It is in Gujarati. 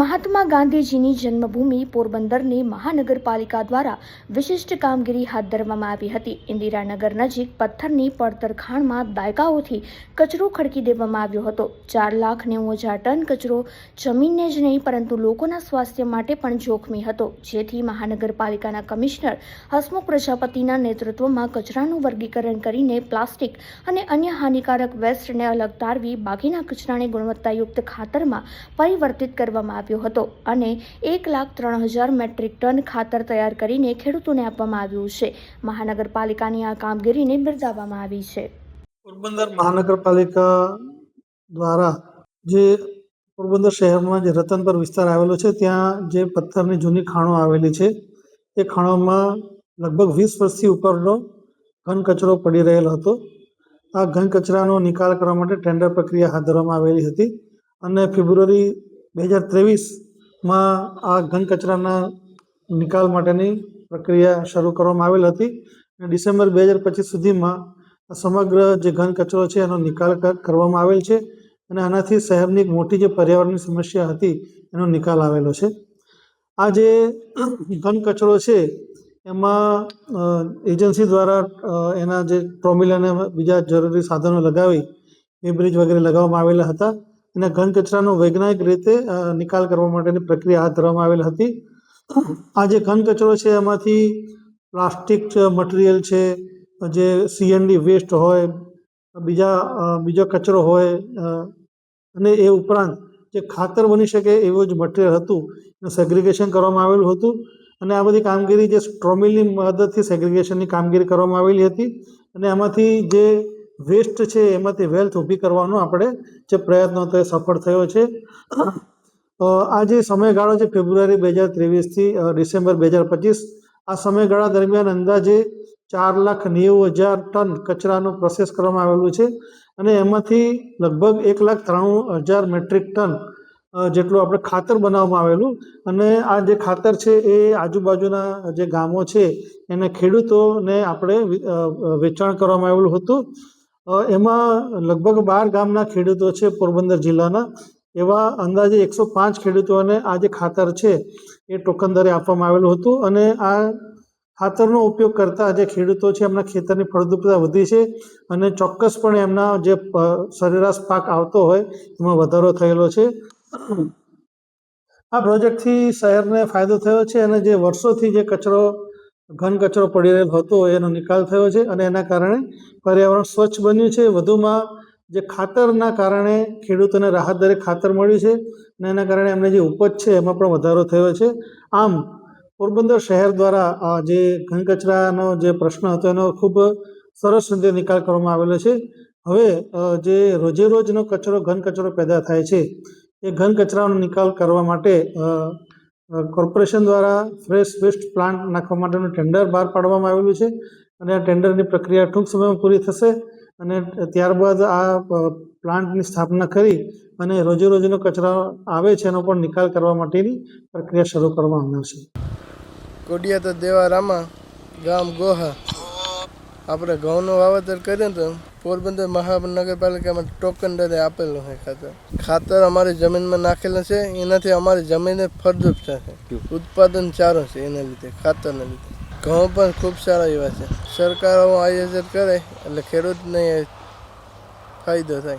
મહાત્મા ગાંધીજીની જન્મભૂમિ પોરબંદરની મહાનગરપાલિકા દ્વારા વિશિષ્ટ કામગીરી હાથ ધરવામાં આવી હતી. ઇન્દિરાનગર નજીક પથ્થરની પડતર ખાણમાં દાયકાઓથી કચરો ખડકી દેવામાં આવ્યો હતો. ચાર લાખ નેવું હજાર ટન કચરો જમીનને જ નહીં, પરંતુ લોકોના સ્વાસ્થ્ય માટે પણ જોખમી હતો. જેથી મહાનગરપાલિકાના કમિશનર હસમુખ પ્રજાપતિના નેતૃત્વમાં કચરાનું વર્ગીકરણ કરીને પ્લાસ્ટિક અને અન્ય હાનિકારક વેસ્ટને અલગ તારવી બાકીના કચરાને ગુણવત્તાયુક્ત ખાતરમાં પરિવર્તિત કરવામાં આવ્યો હતો અને એક લાખ ત્રણ હજાર મેટ્રિક ટન ખાતર તૈયાર કરીને ખેડૂતોને આપવામાં આવ્યું છે. મહાનગરપાલિકાની આ કામગીરીને બિરદાવવામાં આવી છે. પોરબંદર મહાનગરપાલિકા દ્વારા જે પોરબંદર શહેરમાં જે રતનપર વિસ્તાર આવેલો છે, ત્યાં જે પથ્થરની જૂની ખાણો આવેલી છે, એ ખાણોમાં લગભગ વીસ વર્ષથી ઉપરનો ઘન કચરો પડી રહેલો હતો. આ ઘન કચરાનો નિકાલ કરવા માટે ટેન્ડર પ્રક્રિયા હાથ ધરવામાં આવેલી હતી અને ફેબ્રુઆરી બે હજાર ત્રેવીસમાં આ ઘન કચરાના નિકાલ માટેની પ્રક્રિયા શરૂ કરવામાં આવેલ હતી અને ડિસેમ્બર બે હજાર પચીસ સુધીમાં સમગ્ર જે ઘન કચરો છે એનો નિકાલ કરવામાં આવેલ છે અને આનાથી શહેરની એક મોટી જે પર્યાવરણની સમસ્યા હતી એનો નિકાલ આવેલો છે. આ જે ઘન કચરો છે એમાં એજન્સી દ્વારા એના જે ટ્રોમિલ અને બીજા જરૂરી સાધનો લગાવી, એ બ્રિજ વગેરે લગાવવામાં આવેલા હતા. અને ઘન કચરાનો વૈજ્ઞાનિક રીતે નિકાલ કરવા માટેની પ્રક્રિયા હાથ ધરવામાં આવેલ હતી. આ જે ઘન કચરો છે, એમાંથી પ્લાસ્ટિક મટીરિયલ છે, જે સીએનડી વેસ્ટ હોય, બીજા બીજો કચરો હોય અને એ ઉપરાંત જે ખાતર બની શકે એવું જ મટીરિયલ હતું, એનું સેગ્રિગેશન કરવામાં આવેલું હતું. અને આ બધી કામગીરી જે સ્ટ્રોમિલની મદદથી સેગ્રિગેશનની કામગીરી કરવામાં આવેલી હતી. અને આમાંથી જે વેસ્ટ છે, એમાંથી વેલ્થ ઊભી કરવાનો આપણે જે પ્રયત્ન એ સફળ થયો છે. આ જે સમયગાળો છે, ફેબ્રુઆરી બે હજાર ત્રેવીસથી ડિસેમ્બર બે હજાર પચીસ, આ સમયગાળા દરમિયાન અંદાજે ચાર લાખ નેવું હજાર ટન કચરાનું પ્રોસેસ કરવામાં આવેલું છે અને એમાંથી લગભગ એક લાખ ત્રાણું હજાર મેટ્રિક ટન જેટલું આપણે ખાતર બનાવવામાં આવેલું અને આ જે ખાતર છે, એ આજુબાજુના જે ગામો છે, એને ખેડૂતોને આપણે વેચાણ કરવામાં આવેલું હતું. એમાં લગભગ બાર ગામના ખેડૂતો છે પોરબંદર જિલ્લાના. એવા અંદાજે એકસો પાંચ ખેડૂતોને આ જે ખાતર છે, એ ટોકન દરે આપવામાં આવેલું હતું અને આ ખાતરનો ઉપયોગ કરતા જે ખેડૂતો છે, એમના ખેતરની ફળદ્રુપતા વધી છે અને ચોક્કસપણે એમના જે સરેરાશ પાક આવતો હોય, એમાં વધારો થયેલો છે. આ પ્રોજેક્ટથી શહેરને ફાયદો થયો છે અને જે વર્ષોથી જે કચરો ઘન કચરો પડી રહેલો હતો, એનો નિકાલ થયો છે અને એના કારણે પર્યાવરણ સ્વચ્છ બન્યું છે. વધુમાં જે ખાતરના કારણે ખેડૂતોને રાહત દરે ખાતર મળ્યું છે અને એના કારણે એમને જે ઉપજ છે એમાં પણ વધારો થયો છે. આમ, પોરબંદર શહેર દ્વારા જે ઘન કચરાનો જે પ્રશ્ન હતો, એનો ખૂબ સરસ રીતે નિકાલ કરવામાં આવેલો છે. હવે જે રોજે રોજનો કચરો, ઘન કચરો પેદા થાય છે, એ ઘન કચરાનો નિકાલ કરવા માટે કોર્પોરેશન દ્વારા ફ્રેશ વેસ્ટ પ્લાન્ટ નાખવા માટેનું ટેન્ડર બહાર પાડવામાં આવેલું છે અને આ ટેન્ડરની પ્રક્રિયા ટૂંક સમયમાં પૂરી થશે અને ત્યારબાદ આ પ્લાન્ટની સ્થાપના કરી અને રોજે કચરા આવે છે એનો પણ નિકાલ કરવા માટેની પ્રક્રિયા શરૂ કરવામાં આવનાર છે. કોડિયા તો દેવારામાં, ગામ ગોહા. આપણે ઘઉંનું વાવેતર કરીએ તો પોરબંદર મહાનગરપાલિકામાં ટોકન દરે આપેલું છે ખાતર. ખાતર અમારી જમીનમાં નાખેલું છે, એનાથી અમારી જમીનને ફળદ્રુપ થશે. ઉત્પાદન સારું છે એના લીધે, ખાતરના લીધે. ઘઉં પણ ખૂબ સારા એવા છે. સરકાર આયોજન કરે એટલે ખેડૂતને ફાયદો થાય.